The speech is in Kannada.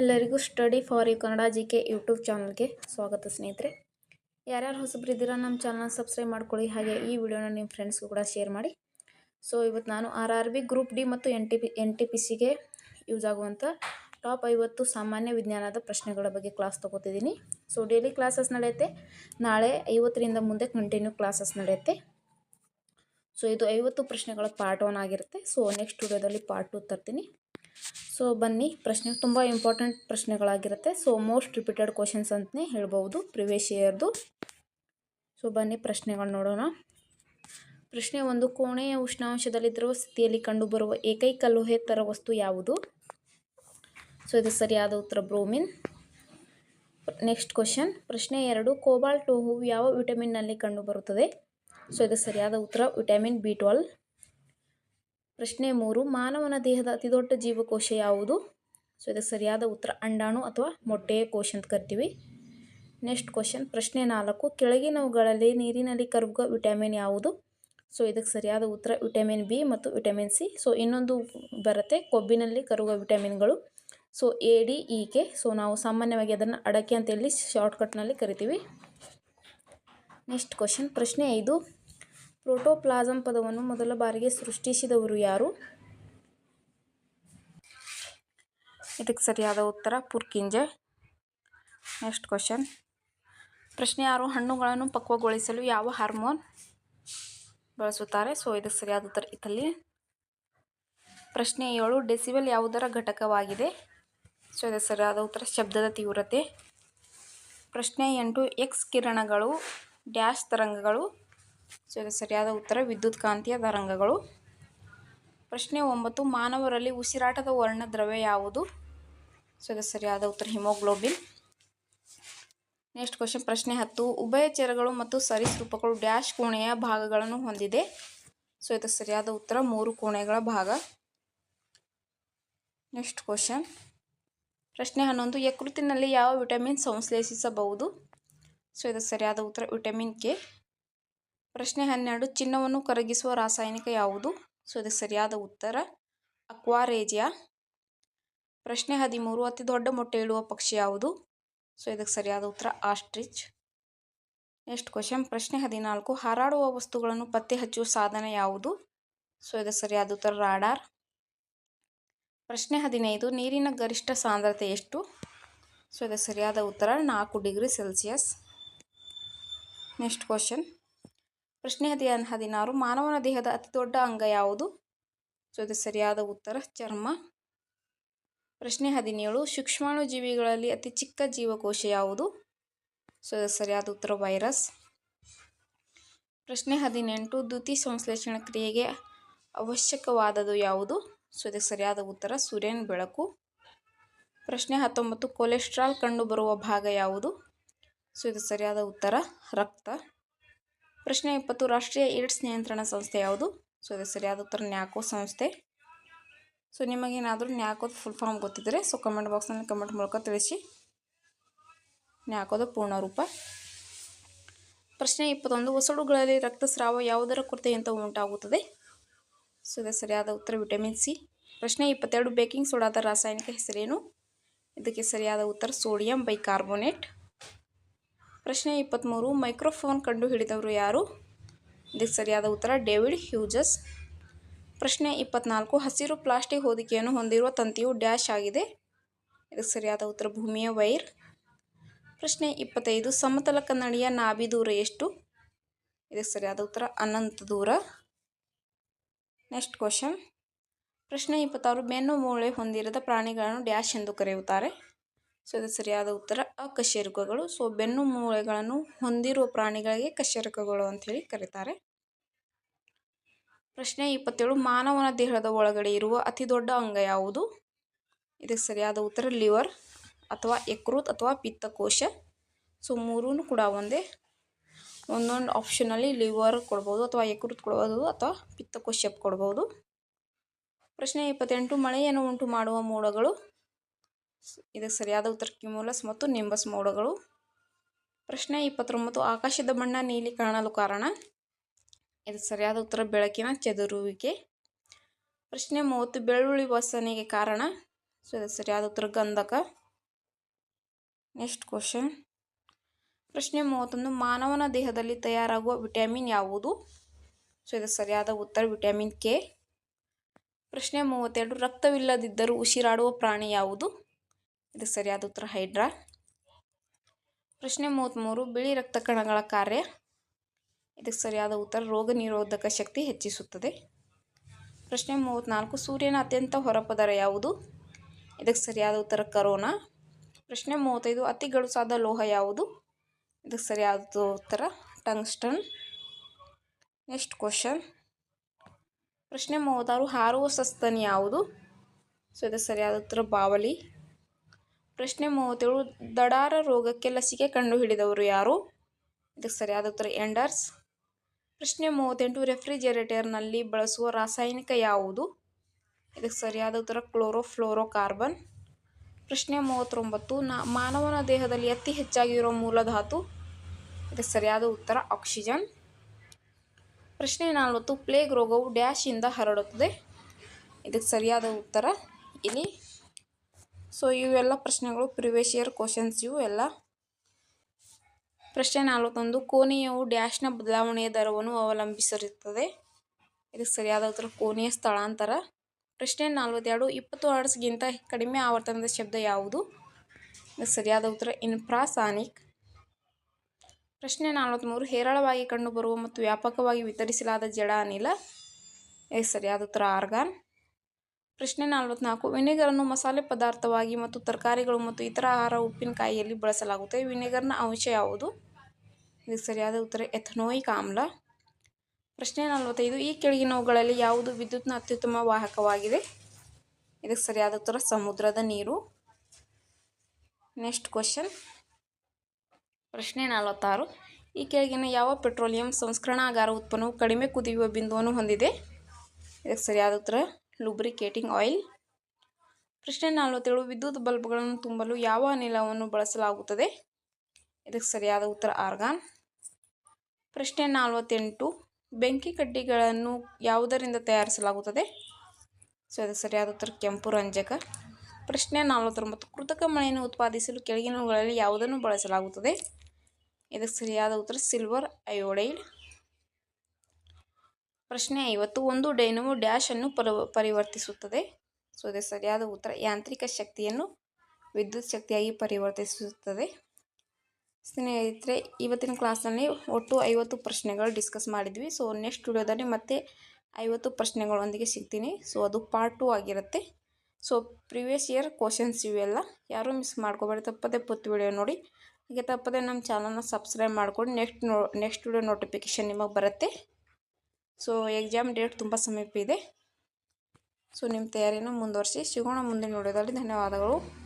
ಎಲ್ಲರಿಗೂ study for you Kannada G K YouTube ಚಾನಲ್ಗೆ ಸ್ವಾಗತ ಸ್ನೇಹಿತರೆ. ಯಾರ್ಯಾರು ಹೊಸಬ್ರಿದ್ದೀರಾ ನಮ್ಮ ಚಾನಲ್ ಸಬ್ಸ್ಕ್ರೈಬ್ ಮಾಡ್ಕೊಳ್ಳಿ, ಹಾಗೆ ಈ ವಿಡಿಯೋನ ನಿಮ್ಮ ಫ್ರೆಂಡ್ಸ್ಗೂ ಕೂಡ ಶೇರ್ ಮಾಡಿ. ಸೊ ಇವತ್ತು ನಾನು R R B group D ಮತ್ತು N T P, N T P ಸಿಗೆ ಯೂಸ್ ಆಗುವಂಥ ಟಾಪ್ ಐವತ್ತು ಸಾಮಾನ್ಯ ವಿಜ್ಞಾನದ ಪ್ರಶ್ನೆಗಳ ಬಗ್ಗೆ ಕ್ಲಾಸ್ ತೊಗೋತಿದ್ದೀನಿ. ಸೊ ಡೈಲಿ ಕ್ಲಾಸಸ್ ನಡೆಯುತ್ತೆ. ನಾಳೆ ಐವತ್ತರಿಂದ ಮುಂದೆ ಕಂಟಿನ್ಯೂ ಕ್ಲಾಸಸ್ ನಡೆಯುತ್ತೆ. ಸೊ ಇದು ಐವತ್ತು ಪ್ರಶ್ನೆಗಳ ಪಾರ್ಟ್ ಒನ್ ಆಗಿರುತ್ತೆ. ಸೊ ನೆಕ್ಸ್ಟ್ ವಿಡಿಯೋದಲ್ಲಿ ಪಾರ್ಟ್ ಟು ತರ್ತೀನಿ. ಸೊ ಬನ್ನಿ. ಪ್ರಶ್ನೆ ತುಂಬ ಇಂಪಾರ್ಟೆಂಟ್ ಪ್ರಶ್ನೆಗಳಾಗಿರುತ್ತೆ. ಸೊ ಮೋಸ್ಟ್ ರಿಪೀಟೆಡ್ ಕ್ವಶನ್ಸ್ ಅಂತಲೇ ಹೇಳ್ಬೋದು ಪ್ರಿವಿಯಸ್ ಇಯರ್ದು ಸೊ ಬನ್ನಿ ಪ್ರಶ್ನೆಗಳು ನೋಡೋಣ. ಪ್ರಶ್ನೆ ಒಂದು, ಕೋಣೆಯ ಉಷ್ಣಾಂಶದಲ್ಲಿರುವ ಸ್ಥಿತಿಯಲ್ಲಿ ಕಂಡುಬರುವ ಏಕೈಕ ಲೋಹೇತರ ವಸ್ತು ಯಾವುದು? ಸೊ ಇದು ಸರಿಯಾದ ಉತ್ತರ ಬ್ರೋಮಿನ್. ನೆಕ್ಸ್ಟ್ ಕ್ವಶನ್ ಪ್ರಶ್ನೆ ಎರಡು, ಕೋಬಾಲ್ಟ್ ಲೋಹವು ಯಾವ ವಿಟಮಿನ್ನಲ್ಲಿ ಕಂಡುಬರುತ್ತದೆ? ಸೊ ಇದು ಸರಿಯಾದ ಉತ್ತರ, ವಿಟಮಿನ್ ಬಿ ಟ್ವೆಲ್. ಪ್ರಶ್ನೆ ಮೂರು, ಮಾನವನ ದೇಹದ ಅತಿದೊಡ್ಡ ಜೀವಕೋಶ ಯಾವುದು? ಸೊ ಇದಕ್ಕೆ ಸರಿಯಾದ ಉತ್ತರ ಅಂಡಾಣು ಅಥವಾ ಮೊಟ್ಟೆಯ ಕೋಶ ಅಂತ ಕರಿತೀವಿ. ನೆಕ್ಸ್ಟ್ ಕ್ವಶನ್ ಪ್ರಶ್ನೆ ನಾಲ್ಕು, ಕೆಳಗಿನವುಗಳಲ್ಲಿ ನೀರಿನಲ್ಲಿ ಕರುಗುವ ವಿಟಮಿನ್ ಯಾವುದು? ಸೊ ಇದಕ್ಕೆ ಸರಿಯಾದ ಉತ್ತರ ವಿಟಮಿನ್ ಬಿ ಮತ್ತು ವಿಟಮಿನ್ ಸಿ. ಸೊ ಇನ್ನೊಂದು ಬರುತ್ತೆ, ಕೊಬ್ಬಿನಲ್ಲಿ ಕರುಗುವ ವಿಟಮಿನ್ಗಳು. So A, D, E, K. So ನಾವು ಸಾಮಾನ್ಯವಾಗಿ ಅದನ್ನು ಅಡಕೆ ಅಂತೇಳಿ ಶಾರ್ಟ್ಕಟ್ನಲ್ಲಿ ಕರಿತೀವಿ. ನೆಕ್ಸ್ಟ್ ಕ್ವಶನ್ ಪ್ರಶ್ನೆ ಐದು ಪ್ರೋಟೋಪ್ಲಾಸಮ್ ಪದವನ್ನು ಮೊದಲ ಬಾರಿಗೆ ಸೃಷ್ಟಿಸಿದವರು ಯಾರು? ಇದಕ್ಕೆ ಸರಿಯಾದ ಉತ್ತರ, ಪುರ್ಕಿಂಜೆ. ನೆಕ್ಸ್ಟ್ ಕ್ವಶನ್ ಪ್ರಶ್ನೆ ಯಾರು ಹಣ್ಣುಗಳನ್ನು ಪಕ್ವಗೊಳಿಸಲು ಯಾವ ಹಾರ್ಮೋನ್ ಬಳಸುತ್ತಾರೆ? ಸೊ ಇದಕ್ಕೆ ಸರಿಯಾದ ಉತ್ತರ ಇತ್ತಲ್ಲಿ ಪ್ರಶ್ನೆ ಏಳು, ಡೆಸಿಬಲ್ ಯಾವುದರ ಘಟಕವಾಗಿದೆ? ಸೊ ಇದಕ್ಕೆ ಸರಿಯಾದ ಉತ್ತರ, ಶಬ್ದದ ತೀವ್ರತೆ. ಪ್ರಶ್ನೆ ಎಂಟು ಎಕ್ಸ್ ಕಿರಣಗಳು, ಡ್ಯಾಶ್ ತರಂಗಗಳು ಸೊ ಇದು ಸರಿಯಾದ ಉತ್ತರ, ವಿದ್ಯುತ್ ಕಾಂತೀಯ ತರಂಗಗಳು. ಪ್ರಶ್ನೆ ಒಂಬತ್ತು, ಮಾನವರಲ್ಲಿ ಉಸಿರಾಟದ ವರ್ಣದ್ರವ್ಯ ಯಾವುದು? ಸೊ ಇದು ಸರಿಯಾದ ಉತ್ತರ, ಹಿಮೋಗ್ಲೋಬಿನ್. ನೆಕ್ಸ್ಟ್ ಕ್ವಶನ್, ಪ್ರಶ್ನೆ ಹತ್ತು ಉಭಯಚರಗಳು ಮತ್ತು ಸರೀಸೃಪಗಳು ಡ್ಯಾಶ್ ಕೋಣೆಯ ಭಾಗಗಳನ್ನು ಹೊಂದಿದೆ. ಸೊ ಇದು ಸರಿಯಾದ ಉತ್ತರ, ಮೂರು ಕೋಣೆಗಳ ಭಾಗ. ನೆಕ್ಸ್ಟ್ ಕ್ವಶನ್, ಪ್ರಶ್ನೆ ಹನ್ನೊಂದು ಯಕೃತಿನಲ್ಲಿ ಯಾವ ವಿಟಮಿನ್ ಸಂಶ್ಲೇಷಿಸಬಹುದು? ಸೊ ಇದು ಸರಿಯಾದ ಉತ್ತರ, ವಿಟಮಿನ್ ಕೆ. ಪ್ರಶ್ನೆ ಹನ್ನೆರಡು, ಚಿನ್ನವನ್ನು ಕರಗಿಸುವ ರಾಸಾಯನಿಕ ಯಾವುದು? ಸೊ ಇದಕ್ಕೆ ಸರಿಯಾದ ಉತ್ತರ, ಅಕ್ವಾರೇಜಿಯಾ. ಪ್ರಶ್ನೆ ಹದಿಮೂರು, ಅತಿ ದೊಡ್ಡ ಮೊಟ್ಟೆ ಇಡುವ ಪಕ್ಷಿ ಯಾವುದು? ಸೊ, ಇದಕ್ಕೆ ಸರಿಯಾದ ಉತ್ತರ, ಆಸ್ಟ್ರಿಚ್. ನೆಕ್ಸ್ಟ್ ಕ್ವಶನ್, ಪ್ರಶ್ನೆ ಹದಿನಾಲ್ಕು, ಹಾರಾಡುವ ವಸ್ತುಗಳನ್ನು ಪತ್ತೆ ಹಚ್ಚುವ ಸಾಧನ ಯಾವುದು? ಸೊ, ಇದಕ್ಕೆ ಸರಿಯಾದ ಉತ್ತರ, ರಾಡಾರ್. ಪ್ರಶ್ನೆ ಹದಿನೈದು, ನೀರಿನ ಗರಿಷ್ಠ ಸಾಂದ್ರತೆ ಎಷ್ಟು? ಸೊ, ಇದಕ್ಕೆ ಸರಿಯಾದ ಉತ್ತರ, ನಾಲ್ಕು ಡಿಗ್ರಿ ಸೆಲ್ಸಿಯಸ್. ನೆಕ್ಸ್ಟ್ ಕ್ವಶನ್ ಪ್ರಶ್ನೆ ಹದಿ ಹದಿನಾರು. ಮಾನವನ ದೇಹದ ಅತಿ ದೊಡ್ಡ ಅಂಗ ಯಾವುದು? ಸೊ ಇದು ಸರಿಯಾದ ಉತ್ತರ, ಚರ್ಮ. ಪ್ರಶ್ನೆ ಹದಿನೇಳು. ಸೂಕ್ಷ್ಮಾಣು ಜೀವಿಗಳಲ್ಲಿ ಅತಿ ಚಿಕ್ಕ ಜೀವಕೋಶ ಯಾವುದು? ಸೊ ಇದು ಸರಿಯಾದ ಉತ್ತರ, ವೈರಸ್. ಪ್ರಶ್ನೆ ಹದಿನೆಂಟು. ದ್ಯುತಿ ಸಂಶ್ಲೇಷಣ ಕ್ರಿಯೆಗೆ ಅವಶ್ಯಕವಾದದು ಯಾವುದು? ಸೊ ಇದಕ್ಕೆ ಸರಿಯಾದ ಉತ್ತರ, ಸೂರ್ಯನ ಬೆಳಕು. ಪ್ರಶ್ನೆ ಹತ್ತೊಂಬತ್ತು. ಕೊಲೆಸ್ಟ್ರಾಲ್ ಕಂಡುಬರುವ ಭಾಗ ಯಾವುದು? ಸೊ ಇದು ಸರಿಯಾದ ಉತ್ತರ, ರಕ್ತ. ಪ್ರಶ್ನೆ ಇಪ್ಪತ್ತು, ರಾಷ್ಟ್ರೀಯ ಏಡ್ಸ್ ನಿಯಂತ್ರಣ ಸಂಸ್ಥೆ ಯಾವುದು? ಸೊ, ಇದು ಸರಿಯಾದ ಉತ್ತರ ನ್ಯಾಕೋ ಸಂಸ್ಥೆ. ಸೊ, ನಿಮಗೇನಾದರೂ ನ್ಯಾಕೋದ ಫುಲ್ ಫಾರ್ಮ್ ಗೊತ್ತಿದ್ದರೆ, ಸೊ ಕಮೆಂಟ್ ಬಾಕ್ಸ್ನಲ್ಲಿ ಕಮೆಂಟ್ ಮೂಲಕ ತಿಳಿಸಿ. ನ್ಯಾಕೋದ ಪೂರ್ಣ ರೂಪ. ಪ್ರಶ್ನೆ ಇಪ್ಪತ್ತೊಂದು, ಹೊಸಡುಗಳಲ್ಲಿ ರಕ್ತಸ್ರಾವ ಯಾವುದರ ಕೊರತೆಯಿಂದ ಉಂಟಾಗುತ್ತದೆ? ಸೊ, ಇದು ಸರಿಯಾದ ಉತ್ತರ ವಿಟಮಿನ್ ಸಿ ಪ್ರಶ್ನೆ ಇಪ್ಪತ್ತೆರಡು, ಬೇಕಿಂಗ್ ಸೋಡಾದ ರಾಸಾಯನಿಕ ಹೆಸರೇನು? ಇದಕ್ಕೆ ಸರಿಯಾದ ಉತ್ತರ ಸೋಡಿಯಂ ಬೈಕಾರ್ಬೋನೇಟ್. ಪ್ರಶ್ನೆ ಇಪ್ಪತ್ತ್ಮೂರು ಮೈಕ್ರೋಫೋನ್ ಕಂಡುಹಿಡಿದವರು ಯಾರು? ಇದಕ್ಕೆ ಸರಿಯಾದ ಉತ್ತರ, ಡೇವಿಡ್ ಹ್ಯೂಜಸ್. ಪ್ರಶ್ನೆ ಇಪ್ಪತ್ನಾಲ್ಕು, ಹಸಿರು ಪ್ಲಾಸ್ಟಿಕ್ ಹೊದಿಕೆಯನ್ನು ಹೊಂದಿರುವ ತಂತಿಯು ಡ್ಯಾಶ್ ಆಗಿದೆ. ಇದಕ್ಕೆ ಸರಿಯಾದ ಉತ್ತರ, ಭೂಮಿಯ ವೈರ್. ಪ್ರಶ್ನೆ ಇಪ್ಪತ್ತೈದು, ಸಮತಲ ಕನ್ನಡಿಯ ನಾಭಿ ದೂರ ಎಷ್ಟು? ಇದಕ್ಕೆ ಸರಿಯಾದ ಉತ್ತರ, ಅನಂತ ದೂರ. Next question. ಪ್ರಶ್ನೆ ಇಪ್ಪತ್ತಾರು, ಬೆನ್ನು ಮೂಳೆ ಹೊಂದಿರದ ಪ್ರಾಣಿಗಳನ್ನು ಡ್ಯಾಶ್ ಎಂದು ಕರೆಯುತ್ತಾರೆ. ಸೊ ಇದು ಸರಿಯಾದ ಉತ್ತರ. ಅಕಶೇರುಕಗಳು ಸೊ, ಬೆನ್ನು ಮೂಳೆಗಳನ್ನು ಹೊಂದಿರುವ ಪ್ರಾಣಿಗಳಿಗೆ ಕಶೇರುಕಗಳು ಅಂಥೇಳಿ ಕರೀತಾರೆ. ಪ್ರಶ್ನೆ ಇಪ್ಪತ್ತೇಳು. ಮಾನವನ ದೇಹದ ಒಳಗಡೆ ಇರುವ ಅತಿ ದೊಡ್ಡ ಅಂಗ ಯಾವುದು? ಇದಕ್ಕೆ ಸರಿಯಾದ ಉತ್ತರ, ಲಿವರ್ ಅಥವಾ ಯಕೃತ್ ಅಥವಾ ಪಿತ್ತಕೋಶ. ಸೊ ಮೂರೂ ಕೂಡ ಒಂದೇ. ಒಂದೊಂದು ಆಪ್ಷನಲ್ಲಿ ಲಿವರ್ ಕೊಡ್ಬೋದು ಅಥವಾ ಯಕೃತ್ ಕೊಡ್ಬೋದು ಅಥವಾ ಪಿತ್ತಕೋಶ ಕೊಡ್ಬೋದು. ಪ್ರಶ್ನೆ ಇಪ್ಪತ್ತೆಂಟು. ಮಳೆಯನ್ನು ಉಂಟು ಮಾಡುವ ಮೋಡಗಳು ಇದಕ್ಕೆ ಸರಿಯಾದ ಉತ್ತರ ಕ್ಯುಮುಲಸ್ ಮತ್ತು ನಿಂಬಸ್ ಮೋಡಗಳು. ಪ್ರಶ್ನೆ ಇಪ್ಪತ್ತೊಂಬತ್ತು, ಆಕಾಶದ ಬಣ್ಣ ನೀಲಿ ಕಾಣಲು ಕಾರಣ? ಇದಕ್ಕೆ ಸರಿಯಾದ ಉತ್ತರ ಬೆಳಕಿನ ಚದುರುವಿಕೆ. ಪ್ರಶ್ನೆ ಮೂವತ್ತು, ಬೆಳ್ಳುಳ್ಳಿ ವಾಸನೆಗೆ ಕಾರಣ? ಸೊ, ಇದಕ್ಕೆ ಸರಿಯಾದ ಉತ್ತರ ಗಂಧಕ. ನೆಕ್ಸ್ಟ್ ಕ್ವಶನ್ ಪ್ರಶ್ನೆ ಮೂವತ್ತೊಂದು, ಮಾನವನ ದೇಹದಲ್ಲಿ ತಯಾರಾಗುವ ವಿಟಮಿನ್ ಯಾವುದು? ಸೊ ಇದು ಸರಿಯಾದ ಉತ್ತರ ವಿಟಮಿನ್ ಕೆ. ಪ್ರಶ್ನೆ ಮೂವತ್ತೆರಡು, ರಕ್ತವಿಲ್ಲದಿದ್ದರೂ ಉಸಿರಾಡುವ ಪ್ರಾಣಿ ಯಾವುದು? ಇದು ಸರಿಯಾದ ಉತ್ತರ ಹೈಡ್ರಾ. ಪ್ರಶ್ನೆ ಮೂವತ್ತ್ಮೂರು ಬಿಳಿ ರಕ್ತ ಕಣಗಳ ಕಾರ್ಯ. ಇದಕ್ಕೆ ಸರಿಯಾದ ಉತ್ತರ ರೋಗ ನಿರೋಧಕ ಶಕ್ತಿ ಹೆಚ್ಚಿಸುತ್ತದೆ. ಪ್ರಶ್ನೆ ಮೂವತ್ತ್ನಾಲ್ಕು ಸೂರ್ಯನ ಅತ್ಯಂತ ಹೊರಪದರ ಯಾವುದು? ಇದಕ್ಕೆ ಸರಿಯಾದ ಉತ್ತರ ಕರೋನಾ. ಪ್ರಶ್ನೆ ಮೂವತ್ತೈದು, ಅತಿ ಗಡುಸಾದ ಲೋಹ ಯಾವುದು? ಇದಕ್ಕೆ ಸರಿಯಾದ ಉತ್ತರ ಟಂಗ್ಸ್ಟನ್. Next question. ಪ್ರಶ್ನೆ ಮೂವತ್ತಾರು, ಹಾರುವ ಸಸ್ತನಿ ಯಾವುದು? ಸೊ, ಇದಕ್ಕೆ ಸರಿಯಾದ ಉತ್ತರ ಬಾವಲಿ. ಪ್ರಶ್ನೆ ಮೂವತ್ತೇಳು, ದಡಾರ ರೋಗಕ್ಕೆ ಲಸಿಕೆ ಕಂಡುಹಿಡಿದವರು ಯಾರು? ಇದಕ್ಕೆ ಸರಿಯಾದ ಉತ್ತರ ಎಂಡರ್ಸ್ ಪ್ರಶ್ನೆ ಮೂವತ್ತೆಂಟು, ರೆಫ್ರಿಜರೇಟರ್ನಲ್ಲಿ ಬಳಸುವ ರಾಸಾಯನಿಕ ಯಾವುದು? ಇದಕ್ಕೆ ಸರಿಯಾದ ಉತ್ತರ, ಕ್ಲೋರೋಫ್ಲೋರೋಕಾರ್ಬನ್. ಪ್ರಶ್ನೆ ಮೂವತ್ತೊಂಬತ್ತು, ನಾ ಮಾನವನ ದೇಹದಲ್ಲಿ ಅತಿ ಹೆಚ್ಚಾಗಿರುವ ಮೂಲಧಾತು ಇದಕ್ಕೆ ಸರಿಯಾದ ಉತ್ತರ, ಆಕ್ಸಿಜನ್. ಪ್ರಶ್ನೆ ನಲವತ್ತು, ಪ್ಲೇಗ್ ರೋಗವು ಡ್ಯಾಶಿಂದ ಹರಡುತ್ತದೆ. ಇದಕ್ಕೆ ಸರಿಯಾದ ಉತ್ತರ ಇಲ್ಲಿ ಸೊ ಇವೆಲ್ಲ ಪ್ರಶ್ನೆಗಳು ಪ್ರಿವಿಯಸ್ ಇಯರ್ ಕ್ವಶನ್ಸ್ ಇವು ಎಲ್ಲ. ಪ್ರಶ್ನೆ ನಲವತ್ತೊಂದು ಕೋನೀಯವು ಡ್ಯಾಶ್ನ ಬದಲಾವಣೆಯ ದರವನ್ನು ಅವಲಂಬಿಸಿರುತ್ತದೆ. ಇದಕ್ಕೆ ಸರಿಯಾದ ಉತ್ತರ ಕೋನೀಯ ಸ್ಥಳಾಂತರ. ಪ್ರಶ್ನೆ ನಲವತ್ತೆರಡು, ಇಪ್ಪತ್ತು ಹರ್ಟ್ಸ್ಗಿಂತ ಕಡಿಮೆ ಆವರ್ತನದ ಶಬ್ದ ಯಾವುದು? ಸರಿಯಾದ ಉತ್ತರ ಇನ್ಫ್ರಾಸಾನಿಕ್ ಪ್ರಶ್ನೆ ನಲವತ್ತ್ಮೂರು ಹೇರಳವಾಗಿ ಕಂಡುಬರುವ ಮತ್ತು ವ್ಯಾಪಕವಾಗಿ ವಿತರಿಸಲಾದ ಜಡ ಅನಿಲ. ಸರಿಯಾದ ಉತ್ತರ ಆರ್ಗಾನ್ ಪ್ರಶ್ನೆ ನಲವತ್ನಾಲ್ಕು, ವಿನೆಗರನ್ನು ಮಸಾಲೆ ಪದಾರ್ಥವಾಗಿ ಮತ್ತು ತರಕಾರಿಗಳು ಮತ್ತು ಇತರ ಆಹಾರ ಉಪ್ಪಿನಕಾಯಿಯಲ್ಲಿ ಬಳಸಲಾಗುತ್ತದೆ. ವಿನೆಗರ್ನ ಅಂಶ ಯಾವುದು? ಇದಕ್ಕೆ ಸರಿಯಾದ ಉತ್ತರ, ಎಥನೋಯಿಕ್ ಆಮ್ಲ. ಪ್ರಶ್ನೆ ನಲವತ್ತೈದು, ಈ ಕೆಳಗಿನವುಗಳಲ್ಲಿ ಯಾವುದು ವಿದ್ಯುತ್ನ ಅತ್ಯುತ್ತಮ ವಾಹಕವಾಗಿದೆ? ಇದಕ್ಕೆ ಸರಿಯಾದ ಉತ್ತರ, ಸಮುದ್ರದ ನೀರು. Next question. ಪ್ರಶ್ನೆ ನಲವತ್ತಾರು, ಈ ಕೆಳಗಿನ ಯಾವ ಪೆಟ್ರೋಲಿಯಂ ಸಂಸ್ಕರಣಾಗಾರ ಉತ್ಪನ್ನವು ಕಡಿಮೆ ಕುದಿಯುವ ಬಿಂದುವನ್ನು ಹೊಂದಿದೆ? ಇದಕ್ಕೆ ಸರಿಯಾದ ಉತ್ತರ ಲುಬ್ರಿಕೇಟಿಂಗ್ ಆಯಿಲ್ ಪ್ರಶ್ನೆ ನಲವತ್ತೇಳು, ವಿದ್ಯುತ್ ಬಲ್ಬ್ಗಳನ್ನು ತುಂಬಲು ಯಾವ ಅನಿಲವನ್ನು ಬಳಸಲಾಗುತ್ತದೆ? ಇದಕ್ಕೆ ಸರಿಯಾದ ಉತ್ತರ ಆರ್ಗಾನ್. ಪ್ರಶ್ನೆ ನಲವತ್ತೆಂಟು, ಬೆಂಕಿ ಕಡ್ಡಿಗಳನ್ನು ಯಾವುದರಿಂದ ತಯಾರಿಸಲಾಗುತ್ತದೆ? ಸೊ ಇದಕ್ಕೆ ಸರಿಯಾದ ಉತ್ತರ ಕೆಂಪು ರಂಜಕ. ಪ್ರಶ್ನೆ ನಲವತ್ತೊಂಬತ್ತು, ಕೃತಕ ಮಳೆಯನ್ನು ಉತ್ಪಾದಿಸಲು ಕೆಳಗಿನವುಗಳಲ್ಲಿ ಯಾವುದನ್ನು ಬಳಸಲಾಗುತ್ತದೆ? ಇದಕ್ಕೆ ಸರಿಯಾದ ಉತ್ತರ, ಸಿಲ್ವರ್ ಅಯೋಡೈಡ್ ಪ್ರಶ್ನೆ ಐವತ್ತು ಒಂದು ಡೈನಮೋ ಡ್ಯಾಶ್ ಅನ್ನು ಪರಿವರ್ತಿಸುತ್ತದೆ. ಸೊ ಅದೇ ಸರಿಯಾದ ಉತ್ತರ. ಯಾಂತ್ರಿಕ ಶಕ್ತಿಯನ್ನು ವಿದ್ಯುತ್ ಶಕ್ತಿಯಾಗಿ ಪರಿವರ್ತಿಸುತ್ತದೆ. ಸ್ನೇಹಿತರೆ, ಇವತ್ತಿನ ಕ್ಲಾಸ್ನಲ್ಲಿ ಒಟ್ಟು ಐವತ್ತು ಪ್ರಶ್ನೆಗಳು ಡಿಸ್ಕಸ್ ಮಾಡಿದ್ವಿ. ಸೊ, ನೆಕ್ಸ್ಟ್ ವಿಡಿಯೋದಲ್ಲಿ ಮತ್ತೆ ಐವತ್ತು ಪ್ರಶ್ನೆಗಳೊಂದಿಗೆ ಸಿಗ್ತೀನಿ. ಸೊ, ಅದು ಪಾರ್ಟ್ ಟು ಆಗಿರುತ್ತೆ. ಸೊ, ಪ್ರಿವಿಯಸ್ ಇಯರ್ ಕ್ವಶನ್ಸ್ ಇವೆಲ್ಲ. ಯಾರೂ ಮಿಸ್ ಮಾಡ್ಕೋಬೇಡಿ. ತಪ್ಪದೆ ಪೂರ್ತಿ ವಿಡಿಯೋ ನೋಡಿ. ಹಾಗೆ ತಪ್ಪದೆ ನಮ್ಮ ಚಾನಲ್ನ ಸಬ್ಸ್ಕ್ರೈಬ್ ಮಾಡ್ಕೊಂಡು ನೆಕ್ಸ್ಟ್ ನೆಕ್ಸ್ಟ್ ವಿಡಿಯೋ ನೋಟಿಫಿಕೇಷನ್ ನಿಮಗೆ ಬರುತ್ತೆ. ಸೊ ಎಕ್ಸಾಮ್ ಡೇಟ್ ತುಂಬ ಸಮೀಪ ಇದೆ. ಸೊ ನಿಮ್ಮ ತಯಾರಿನ ಮುಂದುವರಿಸಿ. ಸಿಗೋಣ ಮುಂದಿನ ವಿಡಿಯೋದಲ್ಲಿ ಧನ್ಯವಾದಗಳು.